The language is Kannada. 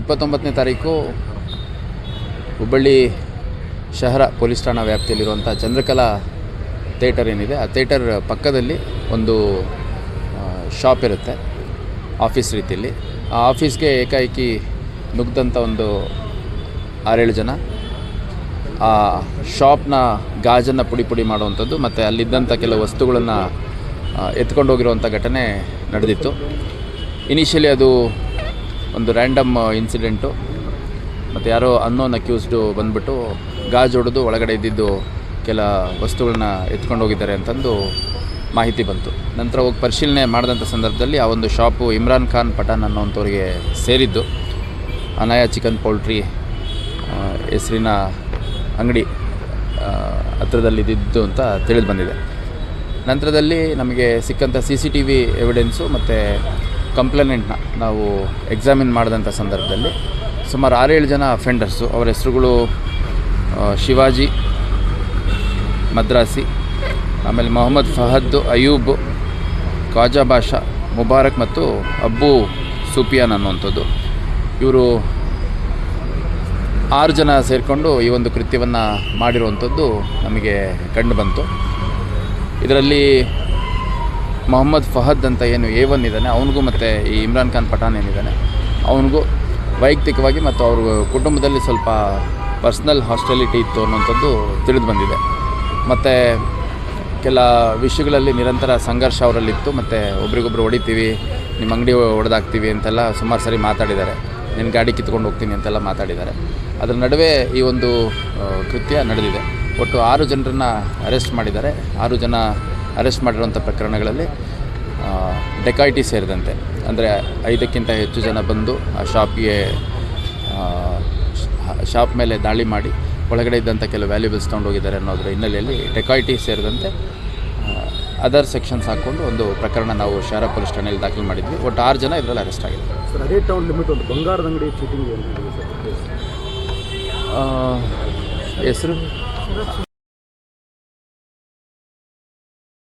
ಇಪ್ಪತ್ತೊಂಬತ್ತನೇ ತಾರೀಕು ಹುಬ್ಬಳ್ಳಿ ಶಹರ ಪೊಲೀಸ್ ಠಾಣಾ ವ್ಯಾಪ್ತಿಯಲ್ಲಿರುವಂಥ ಚಂದ್ರಕಲಾ ಥೇಟರ್ ಏನಿದೆ, ಆ ಥೇಟರ್ ಪಕ್ಕದಲ್ಲಿ ಒಂದು ಶಾಪ್ ಇರುತ್ತೆ ಆಫೀಸ್ ರೀತಿಯಲ್ಲಿ. ಆ ಆಫೀಸ್ಗೆ ಏಕಾಏಕಿ ನುಗ್ದಂಥ ಒಂದು ಆರೇಳು ಜನ. ಆ ಶಾಪ್ನ ಗಾಜನ್ನು ಪುಡಿ ಪುಡಿ ಮಾಡುವಂಥದ್ದು ಮತ್ತು ಅಲ್ಲಿದ್ದಂಥ ಕೆಲವು ವಸ್ತುಗಳನ್ನು ಎತ್ಕೊಂಡು ಹೋಗಿರುವಂಥ ಘಟನೆ ನಡೆದಿತ್ತು. ಇನಿಷಿಯಲಿ ಅದು ಒಂದು ರ್ಯಾಂಡಮ್ ಇನ್ಸಿಡೆಂಟು ಮತ್ತು ಯಾರೋ ಅನ್ನೋನ್ ಅಕ್ಯೂಸ್ಡು ಬಂದುಬಿಟ್ಟು ಗಾಜು ಹೊಡೆದು ಒಳಗಡೆ ಇದ್ದಿದ್ದು ಕೆಲ ವಸ್ತುಗಳನ್ನ ಎತ್ಕೊಂಡು ಹೋಗಿದ್ದಾರೆ ಅಂತಂದು ಮಾಹಿತಿ ಬಂತು. ನಂತರ ಹೋಗಿ ಪರಿಶೀಲನೆ ಮಾಡಿದಂಥ ಸಂದರ್ಭದಲ್ಲಿ ಆ ಒಂದು ಶಾಪು ಇಮ್ರಾನ್ ಖಾನ್ ಪಠಾನ್ ಅನ್ನೋವಂಥವ್ರಿಗೆ ಸೇರಿದ್ದು. ಅನಾಯ ಚಿಕನ್ ಪೌಲ್ಟ್ರಿ ಹೆಸರಿನ ಅಂಗಡಿ ಹತ್ರದಲ್ಲಿದ್ದಿದ್ದು ಅಂತ ತಿಳಿದು ಬಂದಿದೆ. ನಂತರದಲ್ಲಿ ನಮಗೆ ಸಿಕ್ಕಂಥ C C T V evidence ಮತ್ತು ಕಂಪ್ಲೇನೆಂಟ್ನ ನಾವು ಎಕ್ಸಾಮಿನ್ ಮಾಡಿದಂಥ ಸಂದರ್ಭದಲ್ಲಿ ಸುಮಾರು ಆರೇಳು ಜನ ಅಫೆಂಡರ್ಸು ಅವರ ಹೆಸರುಗಳು ಶಿವಾಜಿ, ಮದ್ರಾಸಿ, ಆಮೇಲೆ ಮೊಹಮ್ಮದ್ ಫಹದ್, ಅಯೂಬ್ ಖಾಜಾ ಬಾಷಾ, ಮುಬಾರಕ್ ಮತ್ತು ಅಬ್ಬು ಸೂಪಿಯಾನ್ ಅನ್ನುವಂಥದ್ದು. ಇವರು ಆರು ಜನ ಸೇರಿಕೊಂಡು ಈ ಒಂದು ಕೃತ್ಯವನ್ನು ಮಾಡಿರುವಂಥದ್ದು ನಮಗೆ ಕಂಡು ಬಂತು. ಇದರಲ್ಲಿ ಮೊಹಮ್ಮದ್ ಫಹದ್ ಅಂತ ಏನು ಎ ಒನ್ ಇದ್ದಾನೆ, ಅವನಿಗೂ ಮತ್ತು ಈ ಇಮ್ರಾನ್ ಖಾನ್ ಪಠಾನ್ ಏನಿದ್ದಾನೆ, ಅವನಿಗೂ ವೈಯಕ್ತಿಕವಾಗಿ ಮತ್ತು ಅವ್ರ ಕುಟುಂಬದಲ್ಲಿ ಸ್ವಲ್ಪ ಪರ್ಸ್ನಲ್ ಹಾಸ್ಟೆಲಿಟಿ ಇತ್ತು ಅನ್ನೋಂಥದ್ದು ತಿಳಿದು ಬಂದಿದೆ. ಮತ್ತು ಕೆಲ ವಿಷಯಗಳಲ್ಲಿ ನಿರಂತರ ಸಂಘರ್ಷ ಅವರಲ್ಲಿತ್ತು, ಮತ್ತು ಒಬ್ರಿಗೊಬ್ರು ಹೊಡಿತೀವಿ, ನಿಮ್ಮ ಅಂಗಡಿ ಹೊಡೆದಾಕ್ತೀವಿ ಅಂತೆಲ್ಲ ಸುಮಾರು ಸರಿ ಮಾತಾಡಿದ್ದಾರೆ. ನಿನ್ನ ಗಾಡಿ ಕಿತ್ಕೊಂಡು ಹೋಗ್ತೀನಿ ಅಂತೆಲ್ಲ ಮಾತಾಡಿದ್ದಾರೆ. ಅದರ ನಡುವೆ ಈ ಒಂದು ಕೃತ್ಯ ನಡೆದಿದೆ. ಒಟ್ಟು ಆರು ಜನರನ್ನು ಅರೆಸ್ಟ್ ಮಾಡಿದ್ದಾರೆ. ಆರು ಜನ ಅರೆಸ್ಟ್ ಮಾಡಿರುವಂಥ ಪ್ರಕರಣಗಳಲ್ಲಿ ಡೆಕಾಯಿಟಿ ಸೇರಿದಂತೆ. ಅಂದರೆ ಐದಕ್ಕಿಂತ ಹೆಚ್ಚು ಜನ ಬಂದು ಆ ಶಾಪಿಗೆ ಶಾಪ್ ಮೇಲೆ ದಾಳಿ ಮಾಡಿ ಒಳಗಡೆ ಇದ್ದಂಥ ಕೆಲವು ವ್ಯಾಲ್ಯೂಬಲ್ಸ್ ತೊಗೊಂಡೋಗಿದ್ದಾರೆ ಅನ್ನೋದ್ರ ಹಿನ್ನೆಲೆಯಲ್ಲಿ ಡೆಕಾಯಿಟಿ ಸೇರಿದಂತೆ ಅದರ್ ಸೆಕ್ಷನ್ಸ್ ಹಾಕ್ಕೊಂಡು ಒಂದು ಪ್ರಕರಣ ನಾವು ಶಹರ ಪೊಲೀಸ್ ಠಾಣೆಯಲ್ಲಿ ದಾಖಲು ಮಾಡಿದ್ವಿ. ಒಟ್ಟು ಆರು ಜನ ಇದರಲ್ಲಿ ಅರೆಸ್ಟ್ ಆಗಿದೆ ಸರ್ ಅದೇ ಟೌನ್ ಲಿಮಿಟ್ ಒಂದು ಬಂಗಾರದ ಅಂಗಡಿ ಚೀಟಿಂಗ್ ಹೆಸರು?